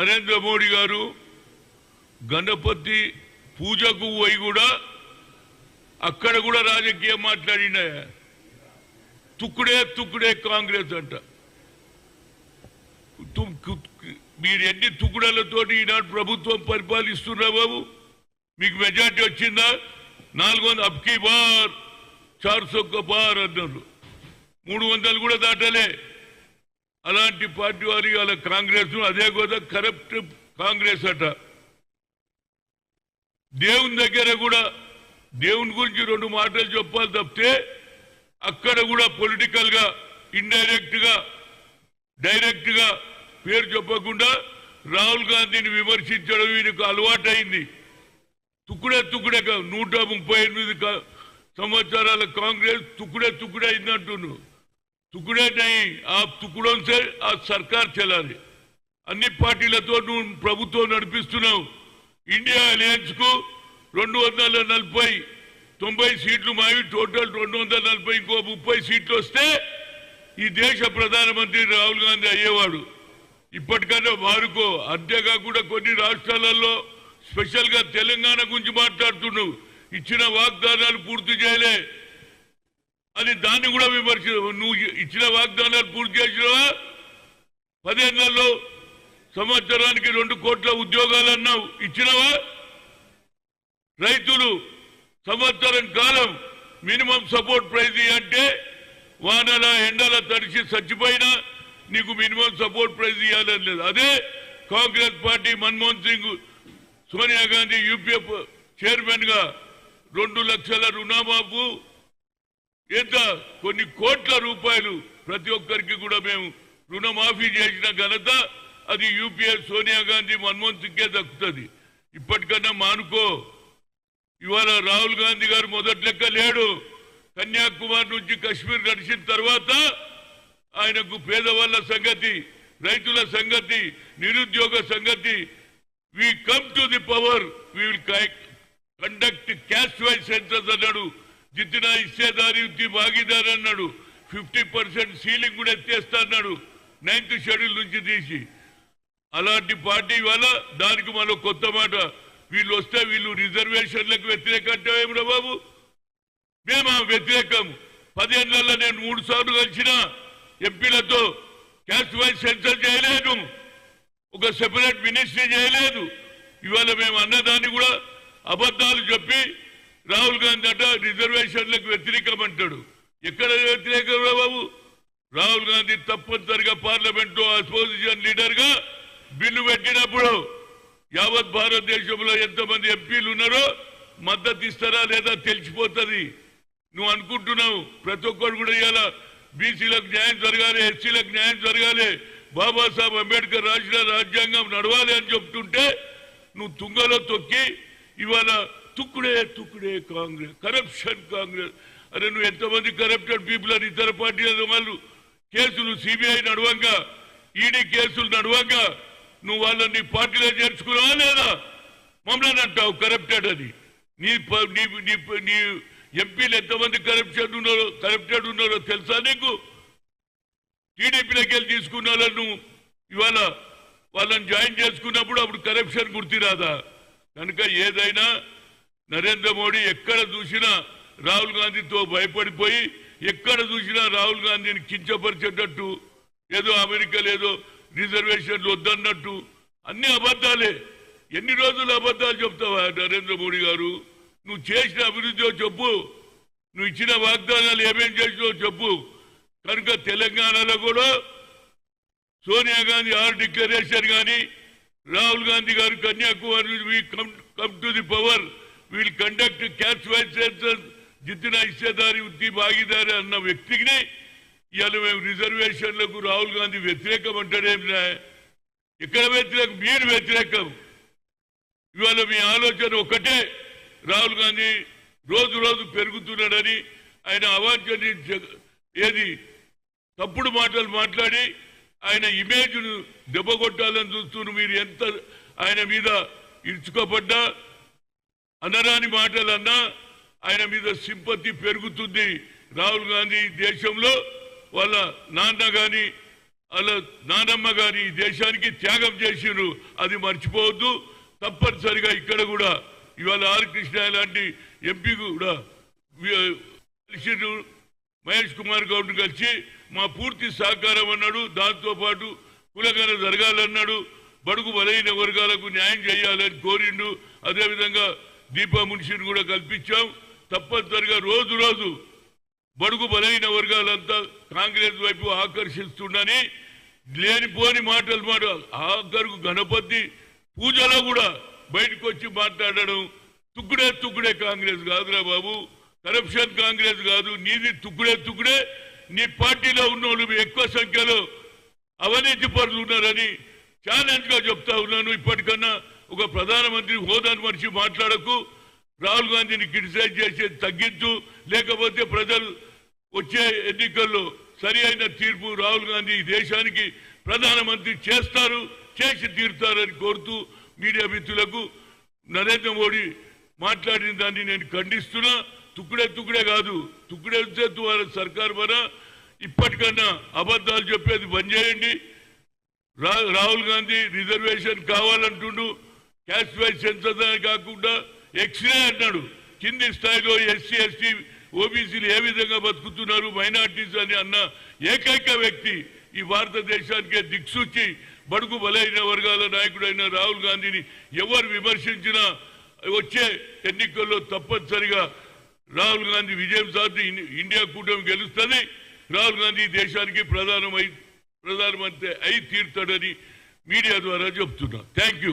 నరేంద్ర మోడీ గారు గణపతి పూజకు పోయి కూడా అక్కడ కూడా రాజకీయం మాట్లాడిన తుక్కుడే తుక్కుడే కాంగ్రెస్ అంట. మీరు ఎన్ని తుక్కుడలతో ఈనాడు ప్రభుత్వం పరిపాలిస్తున్నా బాబు? మీకు మెజార్టీ వచ్చిందా? నాలుగు వందల అబ్కి బార్ చార్ సొక్క బార్ అన్నారు. మూడు వందలు కూడా దాటలే. అలాంటి పార్టీ వారి వాళ్ళ కాంగ్రెస్ అదే కూడా కరప్ట్ కాంగ్రెస్ అట. దేవుని దగ్గర కూడా దేవుని గురించి రెండు మాటలు చెప్పాలి తప్పితే అక్కడ కూడా పొలిటికల్గా ఇండైరెక్ట్గా డైరెక్ట్గా పేరు చెప్పకుండా రాహుల్ గాంధీని విమర్శించడం వీరికి అలవాటైంది. తుక్కుడే తుక్కుడే నూట ముప్పై ఎనిమిది సంవత్సరాల కాంగ్రెస్ తుక్కుడే తుక్కుడే टुकड़े नहीं आप ఆ से आज ఆ సర్కార్ చెల్లాలి. అన్ని పార్టీలతో నువ్వు ప్రభుత్వం నడిపిస్తున్నావు. ఇండియా అలయన్స్కు రెండు వందల నలభై తొంభై సీట్లు మావి టోటల్ రెండు వందల నలభై ఇంకో ముప్పై సీట్లు వస్తే ఈ దేశ ప్రధానమంత్రి రాహుల్ గాంధీ అయ్యేవాడు. ఇప్పటికన్నా వారుకో. అంతేకాకుండా కొన్ని రాష్ట్రాలలో స్పెషల్గా తెలంగాణ గురించి మాట్లాడుతున్నావు. ఇచ్చిన వాగ్దానాలు పూర్తి చేయలే. అది దాన్ని కూడా విమర్శ నువ్వు ఇచ్చిన వాగ్దానాలు పూర్తి చేసినవా? పదేళ్ళలో సంవత్సరానికి రెండు కోట్ల ఉద్యోగాలు అన్నావు. ఇచ్చినవా? రైతులు సంవత్సరం కాలం మినిమం సపోర్ట్ ప్రైజ్ అంటే వానల ఎండల తడిసి చచ్చిపోయినా నీకు మినిమం సపోర్ట్ ప్రైజ్ ఇవ్వాలని లేదు. అదే కాంగ్రెస్ పార్టీ మన్మోహన్ సింగ్ సోనియా గాంధీ యూపీఎఫ్ చైర్మన్గా రెండు లక్షల రుణమాఫు ఎంత కొన్ని కోట్ల రూపాయలు ప్రతి ఒక్కరికి కూడా మేము రుణమాఫీ చేసిన ఘనత అది యూపీఏ సోనియా గాంధీ మన్మోహన్ సింగ్కే దక్కుతుంది. ఇప్పటికన్నా మానుకో. ఇవాళ రాహుల్ గాంధీ గారు మొదటి లెక్క లేడు. కన్యాకుమారి నుంచి కశ్మీర్ నడిచిన తర్వాత ఆయనకు పేదవాళ్ళ సంగతి రైతుల సంగతి నిరుద్యోగ సంగతి we come to the power we will conduct caste wise census అన్నాడు జితిన ఇచ్చేదారి ఉత్తి భాగీదారి అన్నాడు ఫిఫ్టీ పర్సెంట్ సీలింగ్ కూడా ఎత్తేస్తా అన్నాడు నైన్త్ షెడ్యూల్ నుంచి తీసి. అలాంటి పార్టీ వల్ల దానికి మరో కొత్త మాట. వీళ్ళు వస్తే వీళ్ళు రిజర్వేషన్లకు వ్యతిరేకం ఏమిరా బాబు? మేము ఆ వ్యతిరేకం. పదేళ్ళలో నేను మూడు సార్లు కలిసిన ఎంపీలతో క్యాస్ట్ వైజ్ సెన్సర్ చేయలేదు. ఒక సెపరేట్ మినిస్ట్రీ చేయలేదు. ఇవాళ మేము అన్నదాన్ని కూడా అబద్ధాలు చెప్పి రాహుల్ గాంధీ అంట రిజర్వేషన్లకు వ్యతిరేకం అంటాడు ఎక్కడ వ్యతిరేకం బాబు? రాహుల్ గాంధీ తప్పనిసరిగా పార్లమెంట్లో అపోజిషన్ లీడర్గా బిల్లు పెట్టినప్పుడు యావత్ భారతదేశంలో ఎంతమంది ఎంపీలు ఉన్నారో మద్దతు ఇస్తారా లేదా తెలిసిపోతుంది. నువ్వు అనుకుంటున్నావు ప్రతి ఒక్కరు కూడా ఇవాళ బీసీలకు న్యాయం జరగాలి ఎస్సీలకు న్యాయం జరగాలి బాబాసాహెబ్ అంబేద్కర్ రాసిన రాజ్యాంగం నడవాలి అని చెప్తుంటే నువ్వు తుంగలో తొక్కి ఇవాళ తుక్కుడే తుక్కుడే కాంగ్రెస్ కరప్షన్ కాంగ్రెస్. అరే నువ్వు ఎంతమంది కరప్టెడ్ పీపుల్ అని ఇతర పార్టీల వాళ్ళు కేసులు సిబిఐ నడవంగా ఈడీ కేసులు నడవంగా. నువ్వు వాళ్ళని పార్టీలో చేర్చుకున్నావా లేదా? మమ్మల్ని అంటావు కరప్టెడ్ అని. నీ నీ నీ నీ ఎంపీలు ఎంతమంది కరప్షన్ ఉన్నారో కరప్టెడ్ ఉన్నారో తెలుసా నీకు? టీడీపీలోకి వెళ్ళి తీసుకున్న వాళ్ళను ఇవాళ వాళ్ళని జాయిన్ చేసుకున్నప్పుడు అప్పుడు కరప్షన్ గుర్తిరాదా? కనుక ఏదైనా నరేంద్ర మోడీ ఎక్కడ చూసినా రాహుల్ గాంధీతో భయపడిపోయి ఎక్కడ చూసినా రాహుల్ గాంధీని కించపరిచేటట్టు ఏదో అమెరికా లేదో రిజర్వేషన్లు వద్దన్నట్టు. అన్ని అబద్ధాలే. ఎన్ని రోజులు అబద్ధాలు చెప్తావా నరేంద్ర మోడీ గారు? నువ్వు చేసిన అభివృద్ధి చెప్పు. నువ్వు ఇచ్చిన వాగ్దానాలు ఏమేం చేసినావో చెప్పు. కనుక తెలంగాణలో కూడా సోనియా గాంధీ ఆర్ డిక్లరేషన్ కానీ రాహుల్ గాంధీ గారు Kanyakumari come come to the power. We'll conduct caste వైసెన్సెస్ census జితిన ఇచ్చేదారి ఉత్తి భాగీదారి అన్న వ్యక్తికి ఇవాళ మేము రిజర్వేషన్లకు రాహుల్ గాంధీ వ్యతిరేకం అంటాడేమినా ఇక్కడ వ్యతిరేకం? మీరు వ్యతిరేకం. ఇవాళ మీ ఆలోచన ఒకటే రాహుల్ గాంధీ రోజు రోజు పెరుగుతున్నాడని ఆయన అవాంఛని ఏది? తప్పుడు మాటలు మాట్లాడి ఆయన ఇమేజ్ను దెబ్బ కొట్టాలని చూస్తున్న మీరు ఎంత ఆయన మీద ఇరుచుకోబడ్డా అనరాని మాటలన్నా ఆయన మీద సింపతి పెరుగుతుంది. రాహుల్ గాంధీ దేశంలో వాళ్ళ నాన్న గాని వాళ్ళ నానమ్మ గాని ఈ దేశానికి త్యాగం చేసిండ్రు. అది మర్చిపోవద్దు. తప్పనిసరిగా ఇక్కడ కూడా ఇవాళ ఆర్ కృష్ణ లాంటి ఎంపీ కూడా కలిసిండ్రు. మహేష్ కుమార్ గౌడ్ కలిసి మా పూర్తి సహకారం అన్నాడు. దాంతోపాటు కులగన జరగాలన్నాడు. బడుగు బలైన వర్గాలకు న్యాయం చేయాలని కోరిండు. అదేవిధంగా దీపా మున్షిని కూడా కల్పించాం. తప్పనిసరిగా రోజు రోజు బడుగు బలైన వర్గాలంతా కాంగ్రెస్ వైపు ఆకర్షిస్తుండని లేనిపోని మాటలు మాట. ఆఖరుకు గణపతి పూజలో కూడా బయటకు వచ్చి మాట్లాడడం తుక్కుడే తుక్కుడే కాంగ్రెస్ కాదురా బాబు. కరప్షన్ కాంగ్రెస్ కాదు. నీది తుక్కుడే తుక్కుడే. నీ పార్టీలో ఉన్న ఎక్కువ సంఖ్యలో అవినీతి పరులు ఉన్నారని ఛాలెంజ్గా చెప్తా ఉన్నాను. ఇప్పటికన్నా ఒక ప్రధానమంత్రి హోదాను మనిషి మాట్లాడకు రాహుల్ గాంధీని క్రిటిసైజ్ చేసేది తగ్గించు లేకపోతే ప్రజలు వచ్చే ఎన్నికల్లో సరి అయిన తీర్పు రాహుల్ గాంధీ ఈ దేశానికి ప్రధానమంత్రి చేస్తారు చేసి తీరుతారని కోరుతూ మీడియా మిత్రులకు నరేంద్ర మోడీ మాట్లాడిన దాన్ని నేను ఖండిస్తున్నా. తుక్కుడే తుక్కుడే కాదు తుక్కుడే ద్వారా సర్కార్ మన ఇప్పటికన్నా అబద్ధాలు చెప్పేది బంద్ చేయండి. రా- రాహుల్ గాంధీ రిజర్వేషన్ కావాలంటుండు. క్యాస్ట్ వైజ్ సెన్సస్ అని కాకుండా ఎక్స్రే అన్నాడు. కింది స్థాయిలో ఎస్సీ ఎస్టీ ఓబీసీలు ఏ విధంగా బతుకుతున్నారు మైనార్టీస్ అని అన్న ఏకైక వ్యక్తి ఈ భారతదేశానికే దిక్సూచి బడుగు బలైన వర్గాల నాయకుడైన రాహుల్ గాంధీని ఎవరు విమర్శించినా వచ్చే ఎన్నికల్లో తప్పనిసరిగా రాహుల్ గాంధీ విజయం సాధి ఇండియా కూటమి గెలుస్తుంది. రాహుల్ గాంధీ దేశానికి ప్రధానమై ప్రధానమంత్రి అయి తీరుతాడని మీడియా ద్వారా చెప్తున్నా. Thank you